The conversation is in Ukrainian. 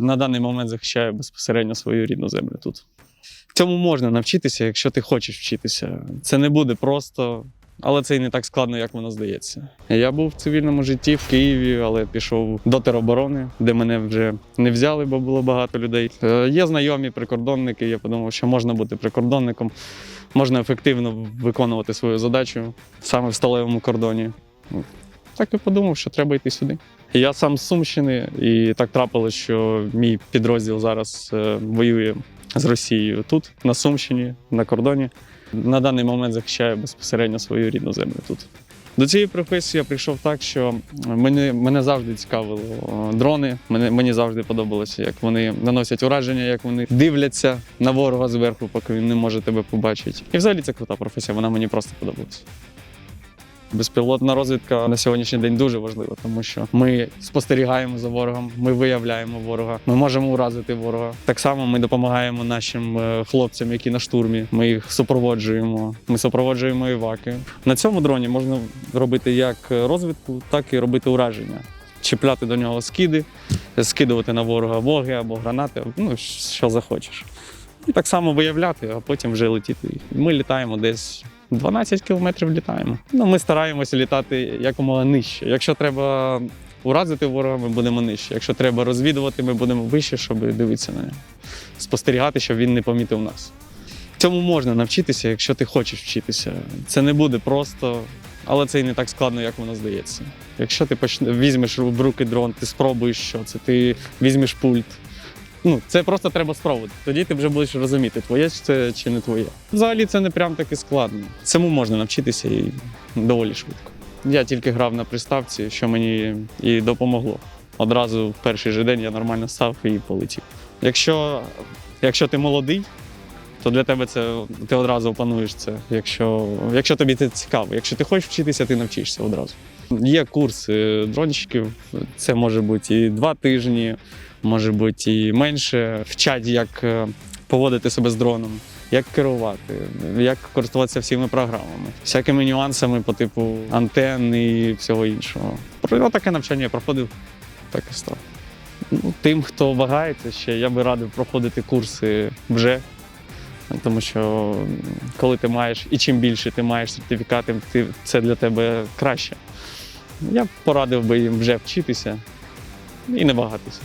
на даний момент захищаю безпосередньо свою рідну землю тут. Цьому можна навчитися, якщо ти хочеш вчитися. Це не буде просто, але це і не так складно, як воно здається. Я був в цивільному житті в Києві, але пішов до тероборони, де мене вже не взяли, бо було багато людей. Е, Є знайомі прикордонники. Я подумав, що можна бути прикордонником, можна ефективно виконувати свою задачу саме в сталевому кордоні. Так і подумав, що треба йти сюди. Я сам з Сумщини, і так трапилось, що мій підрозділ зараз е, воює з Росією тут, на Сумщині, на кордоні. На даний момент захищаю безпосередньо свою рідну землю тут. До цієї професії я прийшов так, що мене, мене завжди цікавило е, дрони. Мене, мені завжди подобалося, як вони наносять ураження, як вони дивляться на ворога зверху, поки він не може тебе побачити. І взагалі це крута професія, вона мені просто подобається. Безпілотна розвідка на сьогоднішній день дуже важлива, тому що ми спостерігаємо за ворогом, ми виявляємо ворога, ми можемо уразити ворога. Так само ми допомагаємо нашим е, хлопцям, які на штурмі. Ми їх супроводжуємо. Ми супроводжуємо іваки. На цьому дроні можна робити як розвідку, так і робити ураження. Чіпляти до нього скиди, скидувати на ворога воги або гранати, ну що захочеш. І так само виявляти, а потім вже летіти. Ми літаємо десь 12 кілометрів літаємо. Ну, ми стараємося літати якомога нижче. Якщо треба уразити ворога, ми будемо нижче. Якщо треба розвідувати, ми будемо вище, щоб дивитися на нього. Спостерігати, щоб він не помітив нас. Цьому можна навчитися, якщо ти хочеш вчитися. Це не буде просто, але це і не так складно, як воно здається. Якщо ти візьмеш в руки дрон, ти спробуєш що це, ти візьмеш пульт. Ну, це просто треба спробувати. Тоді ти вже будеш розуміти, твоє це чи не твоє. Взагалі це не прям таки складно. Цьому можна навчитися і доволі швидко. Я тільки грав на приставці, що мені і допомогло. Одразу в перший же день я нормально став і полетів. Якщо, якщо ти молодий, то для тебе це ти одразу опануєш це. Якщо, якщо тобі це цікаво, якщо ти хочеш вчитися, ти навчишся одразу. Є курси дронщиків, це може бути і два тижні, може бути і менше. Вчать, як е, поводити себе з дроном, як керувати, як користуватися всіми програмами, всякими нюансами по типу антенн і всього іншого. Про таке навчання я проходив, так і став. Ну, тим, хто вагається ще, я би радив проходити курси вже. Тому що коли ти маєш, і чим більше ти маєш сертифікатів, ти, це для тебе краще. Я б порадив би їм вже вчитися і не вагатися.